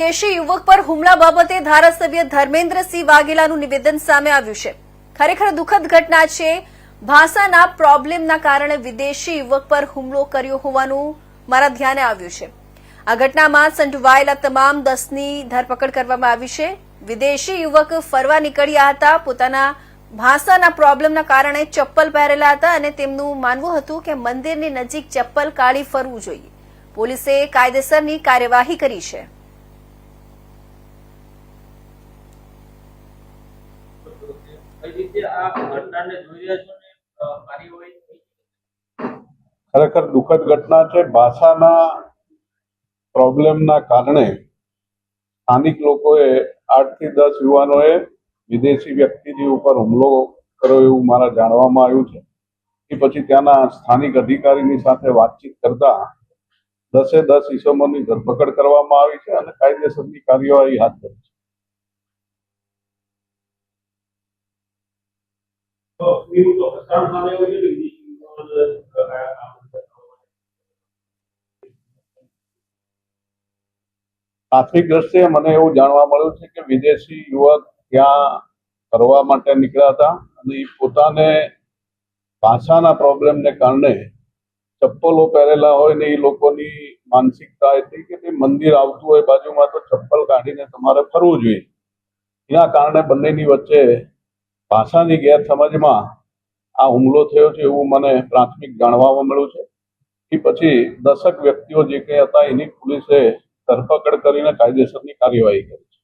દેશી યુવક પર હુમલા બાબતે ધારાસભ્ય ધર્મેન્દ્રસિંહ વાઘેલાનું નિવેદન સામે આવ્યું છે. ખરેખર દુઃખદ ઘટના છે. ભાષાના પ્રોબ્લેમના કારણે વિદેશી યુવક પર હુમલો કર્યો હોવાનું મારા ધ્યાને આવ્યું છે. આ ઘટનામાં સંડોવાયેલા તમામ દસની ધરપકડ કરવામાં આવી છે. વિદેશી યુવક ફરવા નીકળ્યા હતા. પોતાના ભાષાના પ્રોબ્લેમના કારણે ચપ્પલ પહેરેલા હતા અને તેમનું માનવું હતું કે મંદિરની નજીક ચપ્પલ કાઢી ફરવું જોઈએ. પોલીસે કાયદેસરની કાર્યવાહી કરી છે કઈ રીતે આ ઘટનાને જોઈ રહ્યા છો ને અ, કાર્યવાહી થઈ છે? ખરેખર દુઃખદ ઘટના છે. ભાષાના પ્રોબ્લેમના કારણે સ્થાનિક લોકોએ આઠથી દસ યુવાનોએ વિદેશી વ્યક્તિની ઉપર હુમલો કર્યો એવું મારા જાણવામાં આવ્યું છે. એ પછી ત્યાંના સ્થાનિક અધિકારીની સાથે વાતચીત કરતા દસે દસ ઈસમોની ધરપકડ કરવામાં આવી છે અને કાયદેસરની કાર્યવાહી હાથ ધરી. છે તો એવું તો પ્રસારણ સામે આવ્યું છે કે વિદેશી યુવાનોને, અ, આ કામ કરવા માટે. પ્રાથમિક દ્રષ્ટિએ મને એવું જાણવા મળ્યું છે કે વિદેશી યુવક ત્યાં ફરવા માટે નીકળ્યા હતા અને એ પોતાને ભાષાના પ્રોબ્લેમને કારણે ચપ્પલો પહેરેલા હોય ને એ લોકોની માનસિકતા હતી કે ભાઈ મંદિર આવતું હોય બાજુમાં તો ચપ્પલ કાઢીને તમારે ફરવું જોઈએ એના કારણે બંનેની વચ્ચે ભાષાની ગેરસમજમાં આ હુમલો થયો છે એવું મને પ્રાથમિક જાણવા મળ્યું છે એ પછી દશક વ્યક્તિઓ જે કંઈ હતા એની પોલીસે ધરપકડ કરીને કાયદેસરની કાર્યવાહી કરી છે.